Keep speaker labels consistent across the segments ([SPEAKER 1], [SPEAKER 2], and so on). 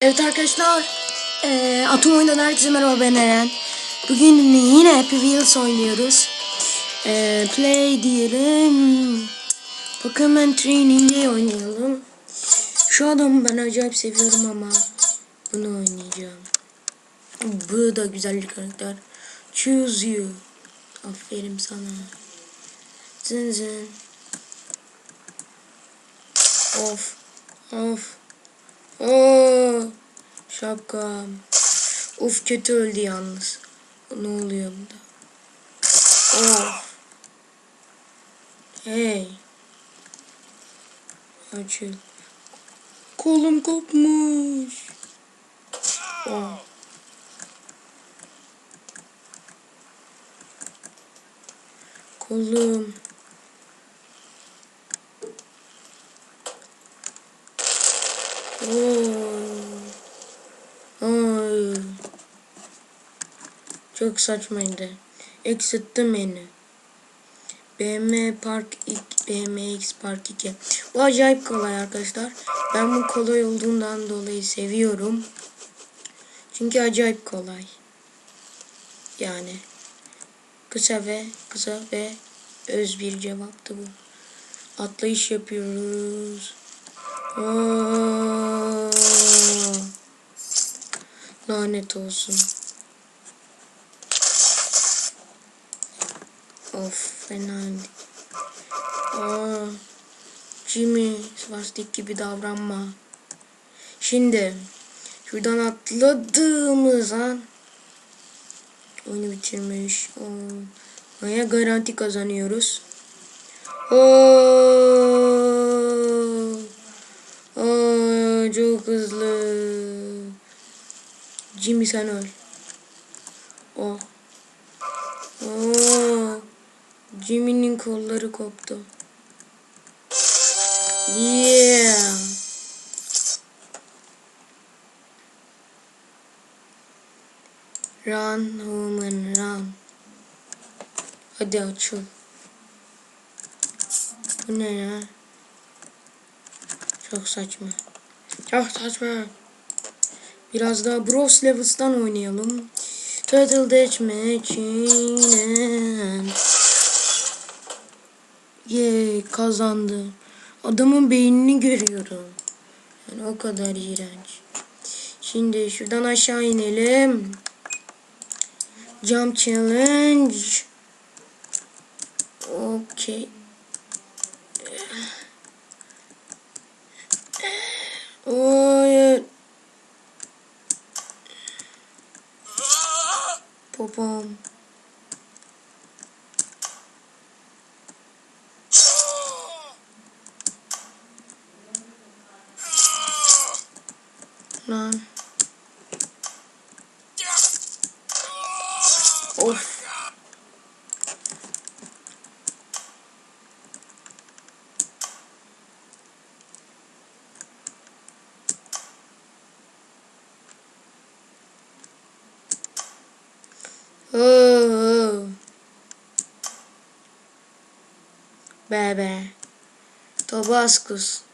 [SPEAKER 1] Evet arkadaşlar, eee Atom Oyundan herkese merhaba ben Eren. Bugün yine Happy Wheels oynuyoruz. Eee play diyelim. Pokemon Training'e oynayalım. Şu adamı ben acayip seviyorum ama bunu oynayacağım. Bu da güzel bir karakter. Choose you. Aferin sana. Zın zın. Of. Of. Oo, şapkam. Uf kötü öldü yalnız. Ne oluyor bunda? Of. Hey. Açıl. Kolum kopmuş. Oh. Kolum. Oo. Ay. Çok saçmaydı. Eksitti beni. BM Park 2, BMX Park 2. Bu acayip kolay arkadaşlar. Ben bu kolay olduğundan dolayı seviyorum. Çünkü acayip kolay. Yani kısa ve kısa ve öz bir cevaptı bu. Atlayış yapıyoruz. Aa, lanet olsun. Of fena. Aa, Jimmy Svastik gibi davranma. Şimdi şuradan atladığımız an oyunu bitirmiş. Oo, Aya garanti kazanıyoruz. Oo. Aa, çok hızlı. Jimmy sen öl. Oh. Oo. Jimmy'nin kolları koptu. Yeah. Run woman run. Hadi açıl. Bu ne ya? Çok saçma. Çok saçma. Biraz daha Bros Levels'tan oynayalım. Turtle Deathmatch yine. Yay kazandı. Adamın beynini görüyorum. Yani o kadar iğrenç. Şimdi şuradan aşağı inelim. Jump challenge. Okay. Hayır. Popom. Lan. Of. Oo. Bebe. Tabascus.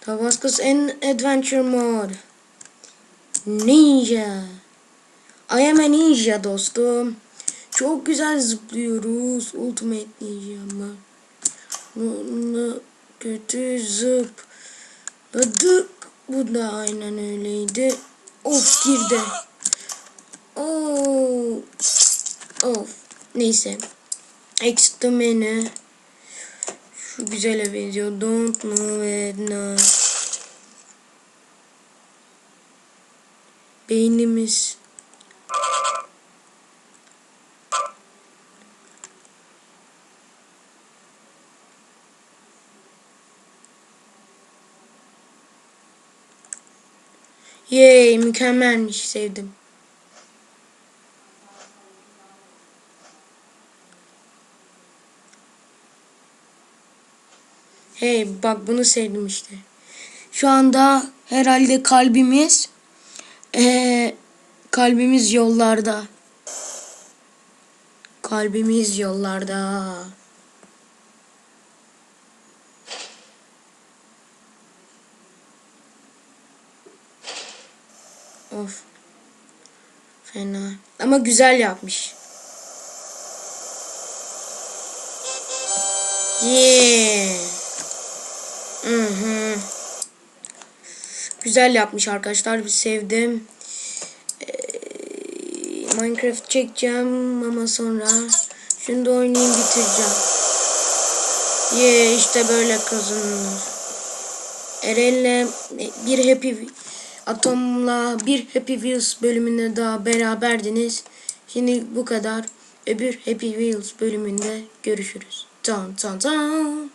[SPEAKER 1] Tabascus in adventure mode. Ninja. I am a ninja dostum. Çok güzel zıplıyoruz. Ultimate ninja mı? Bunu kötü zıpladık. Bu da aynen öyleydi. Of girdi. Oh. Of. Neyse. Extra menü. Şu güzele benziyor. Don't know it no. Beynimiz. Yay mükemmelmiş sevdim. Hey bak bunu sevdim işte. Şu anda herhalde kalbimiz ee, kalbimiz yollarda. Kalbimiz yollarda. Of. Fena. Ama güzel yapmış. Yeah. Güzel yapmış arkadaşlar. Sevdim. Ee, Minecraft çekeceğim ama sonra şunu da oynayayım bitireceğim. Yeah işte böyle kazanılır. Eren'le bir Happy Atom'la bir Happy Wheels bölümünde daha beraberdiniz. Şimdi bu kadar. Öbür Happy Wheels bölümünde görüşürüz. Tan tan tan.